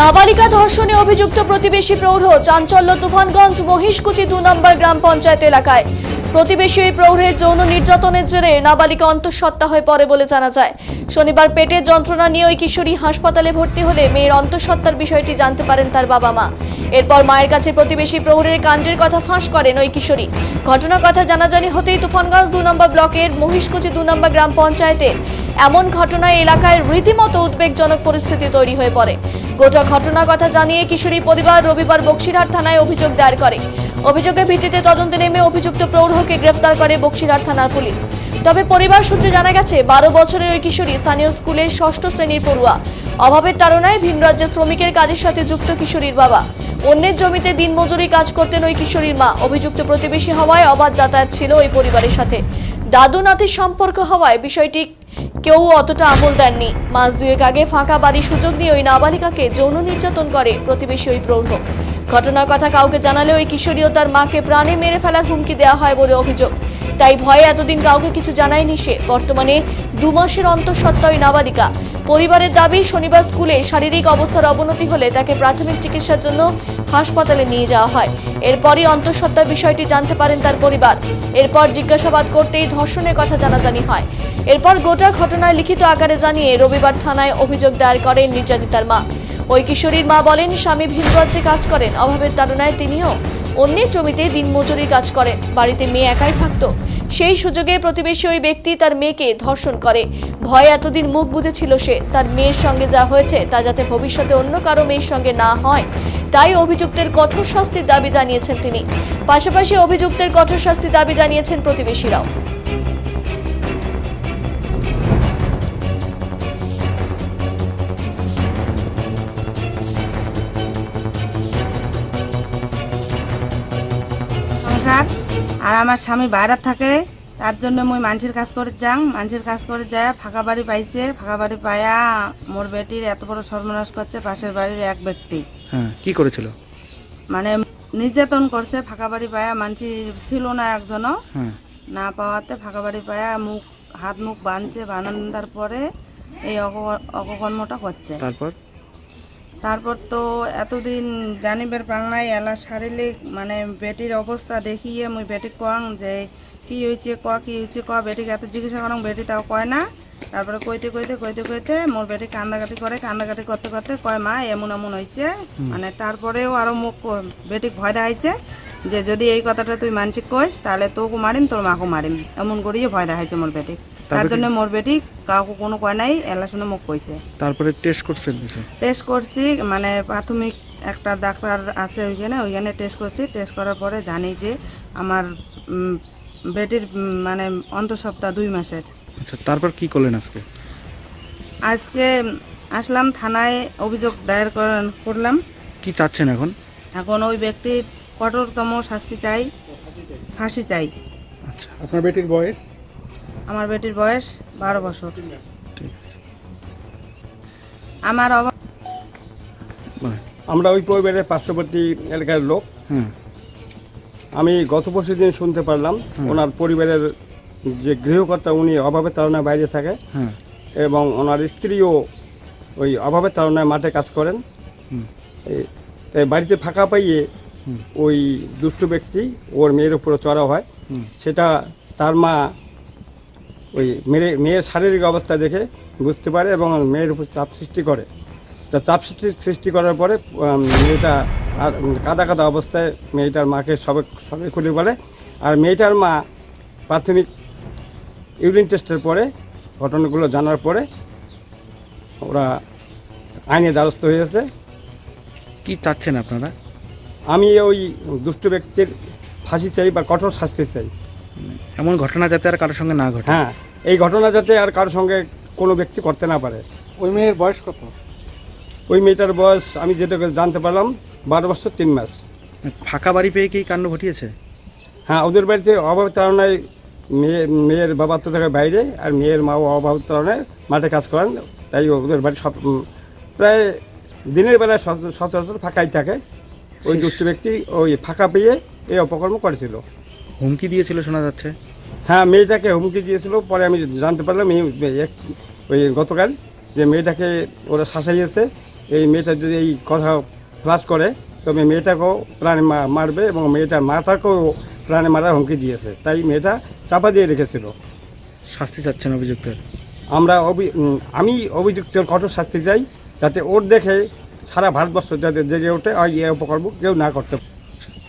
নাবালিকা ধর্ষণে অভিযুক্ত প্রতিবেশী প্রৌঢ় চাঞ্চল্য তুফানগঞ্জ মহিষকুচি দু নম্বর গ্রাম পঞ্চায়েত এলাকায়। প্রতিবেশী ওই প্রৌঢ়ের যৌন নির্যাতনের জেরে নাবালিকা অন্তঃসত্ত্বা হয়ে পড়ে বলে জানা যায়। শনিবার পেটের যন্ত্রণা নিয়ে ওই কিশোরী হাসপাতালে ভর্তি হলে মেয়ের অন্তঃসত্ত্বার বিষয়টি জানতে পারেন তার বাবা মা। এরপর মায়ের কাছে প্রতিবেশী প্রৌঢ়ের কাণ্ডের কথা ফাঁস করেন ওই কিশোরী। ঘটনার কথা জানাজানি হতেই তুফানগঞ্জ দু নম্বর ব্লকের মহিষকুচি দু নম্বর গ্রাম পঞ্চায়েতের এমন ঘটনায় এলাকায় রীতিমতো উদ্বেগজনক পরিস্থিতি তৈরি হয়ে পড়ে। গোটা ঘটনার কথা জানিয়ে কিশোরী পরিবার রবিবার বক্সিরহাট থানায় অভিযোগ দায়ের করে। অভিযোগের ভিত্তিতে তদন্তে নেমে অভিযুক্ত প্রৌঢ়কে গ্রেপ্তার করে বক্সিরহাট থানার পুলিশ। তবে পরিবার সূত্রে জানা গেছে, বারো বছরের ওই কিশোরী স্থানীয় স্কুলের ষষ্ঠ শ্রেণির পড়ুয়া। অভাবের তাড়নায় ভিন রাজ্যের শ্রমিকের কাজের সাথে যুক্ত কিশোরীর বাবা। অন্যের জমিতে দিনমজুরি কাজ করতেন ওই কিশোরীর মা। অভিযুক্ত প্রতিবেশী হওয়ায় অবাধ যাতায়াত ছিল ওই পরিবারের সাথে। দাদু নাতির সম্পর্ক হওয়ায় বিষয়টি কেউ অতটা আমল দেননি। মাস দুয়েক আগে ফাঁকা বাড়ির সুযোগ দিয়ে ওই নাবালিকাকে যৌন নির্যাতন করে প্রতিবেশী ওই প্রৌঢ়। ঘটনার কথা কাউকে জানালে ওই কিশোরী ও তার মাকে প্রাণে মেরে ফেলার হুমকি দেওয়া হয় বলে অভিযোগ। তাই ভয়ে এতদিন কাউকে কিছু জানায়নি সে। বর্তমানে দু মাসের অন্তঃসত্ত্বা ওই নাবালিকা। পরিবারের দাবি, শনিবার স্কুলে শারীরিক অবস্থার অবনতি হলে তাকে প্রাথমিক চিকিৎসার জন্য হাসপাতালে নিয়ে যাওয়া হয়। এরপরই অন্তঃসত্ত্বার বিষয়টি জানতে পারেন তার পরিবার। এরপর জিজ্ঞাসাবাদ করতেই ধর্ষণের কথা জানাজানি হয়। এরপর গোটা ঘটনায় লিখিত আকারে জানিয়ে রবিবার থানায় অভিযোগ দায়ের করেন নির্যাতিতার মা। ওই কিশোরীর মা বলেন, স্বামী ভিনরাজ্যে কাজ করেন। অভাবের তাড়নায় তিনিও অন্যের জমিতে দিনমজুরি কাজ করে। বাড়িতে মেয়ে একাই থাকত। সেই সুযোগে প্রতিবেশী ওই ব্যক্তি তার মেয়েকে ধর্ষণ করে। ভয়ে এতদিন মুখ বুঝেছিল সে। তার মেয়ের সঙ্গে যা হয়েছে তা যাতে ভবিষ্যতে অন্য কারও মেয়ের সঙ্গে না হয়, তাই অভিযুক্তের কঠোর শাস্তির দাবি জানিয়েছেন তিনি। পাশাপাশি অভিযুক্তের কঠোর শাস্তির দাবি জানিয়েছেন প্রতিবেশীরাও। আর আমার স্বামী বাইরে থাকে তার জন্য মুই মানুষের কাজ করে যাং মানুষের কাজ করে যায় ফাঁকা বাড়ি পাইছে ফাঁকা বাড়ি পায়া মোর বেটির এত বড় সর্বনাশ করছে পাশের বাড়ির এক ব্যক্তি হ্যাঁ কি করেছিল মানে নির্যাতন করছে ফাঁকা বাড়ি পায়া মানসি ছিল না একজনও হ্যাঁ না পাওয়াতে ফাঁকা বাড়ি পায়া মুখ হাত মুখ বাঁধছে বাঁধার পরে এই অক- অকর্মটা করছে তারপর তারপর তো এতদিন জানিবের বাংলায় এলা শারীরিক মানে বেটির অবস্থা দেখিয়ে মুই বেটি কং যে কি হয়েছে ক কি হয়েছে ক বেটিকে এত জিজ্ঞাসা করং বেটি তাও কয় না? তারপরে কইতে কইতে কইতে কইতে মোর বেটি কান্দাকাটি করে কান্দাকাটি করতে করতে কয় মা এমন এমন হয়েছে মানে তারপরেও আরও মুখ বেটি ভয় দেখাইছে যে যদি এই কথাটা তুই মানসিক কইস তাহলে তোকে মারিম তোর মাকে মারিম। এমন করিয়ে ভয় দেখাইছে মোর বেটি। তার জন্য মোর বেটি কাউকে কোনো কয় নাই এলা শুনে মুখ কইছে। তারপরে টেস্ট করছেন কিছু? টেস্ট করছি মানে প্রাথমিক একটা ডাক্তার আছে ওইখানে ওইখানে টেস্ট করছি। টেস্ট করার পরে জানি যে আমার বেটির মানে অন্তঃসপ্তাহ দুই মাসের। আচ্ছা তারপর কি করলেন আজকে? আজকে আসলাম থানায় অভিযোগ দায়ের করলাম। কি চাচ্ছেন এখন? এখন ওই ব্যক্তির কঠোরতম শাস্তি চাই ফাঁসি চাই। আচ্ছা আপনার বেটির বয়স? আমার বেটির বয়স বারো বছর। আমার আমরা ওই পরিবারের পার্শ্ববর্তী এলাকার লোক। আমি গত পরশু দিন শুনতে পারলাম ওনার পরিবারের যে গৃহকর্তা উনি অভাবে তাড়নায় বাইরে থাকে এবং ওনার স্ত্রীও ওই অভাবে তাড়নায় মাঠে কাজ করেন। তাই বাড়িতে ফাঁকা পাইয়ে ওই দুষ্ট ব্যক্তি ওর মেয়ের উপরে চড়া হয়। সেটা তার মা ওই মেয়ে মেয়ের শারীরিক অবস্থা দেখে বুঝতে পারে এবং মেয়ের উপর চাপ সৃষ্টি করে। তা চাপ সৃষ্টি সৃষ্টি করার পরে মেয়েটা আর কাদা কাদা অবস্থায় মেয়েটার মাকে সবে সবে খুলে বলে। আর মেয়েটার মা প্রাথমিক ইউরিন টেস্টের পরে ঘটনাগুলো জানার পরে ওরা আইনে দ্বারস্থ হয়েছে। কি চাচ্ছেন আপনারা? আমি ওই দুষ্ট ব্যক্তির ফাঁসি চাই বা কঠোর শাস্তি চাই। এমন ঘটনা যাতে আর কারোর সঙ্গে না ঘটে। হ্যাঁ। এই ঘটনা যাতে আর কারোর সঙ্গে কোনো ব্যক্তি করতে না পারে। ওই মেয়ের বয়স কত? ওই মেয়েটার বয়স আমি যেটা জানতে পারলাম বারো বছর তিন মাস। ফাঁকা বাড়ি পেয়ে কি কাণ্ড ঘটিয়েছে? হ্যাঁ ওদের বাড়িতে অভাব তাড়নায় মেয়ে মেয়ের বাবা তো থাকে বাইরে আর মেয়ের মাও অভাব তাড়নায় মাঠে কাজ করেন তাই ওদের বাড়ি সব প্রায় দিনের বেলায় সচ- সচরাচর ফাঁকাই থাকে। ওই দুষ্ট ব্যক্তি ওই ফাঁকা পেয়ে এই অপকর্ম করেছিল। হুমকি দিয়েছিল শোনা যাচ্ছে। হ্যাঁ মেয়েটাকে হুমকি দিয়েছিল পরে আমি জানতে পারলাম এই ওই গতকাল যে মেয়েটাকে ওরা শাসাইয়েছে। এই মেয়েটা যদি এই কথা ফ্লাশ করে তবে মেয়েটাকেও প্রাণে মারবে এবং মেয়েটার মাটাকেও প্রাণে মারার হুমকি দিয়েছে। তাই মেয়েটা চাপা দিয়ে রেখেছিল। শাস্তি চাচ্ছেন অভিযুক্তের? আমরা অভি আমি অভিযুক্তের কঠোর শাস্তি চাই যাতে ওর দেখে সারা ভারতবর্ষ যাতে জেগে ওঠে আর এই অপকর্ম কেউ না করতে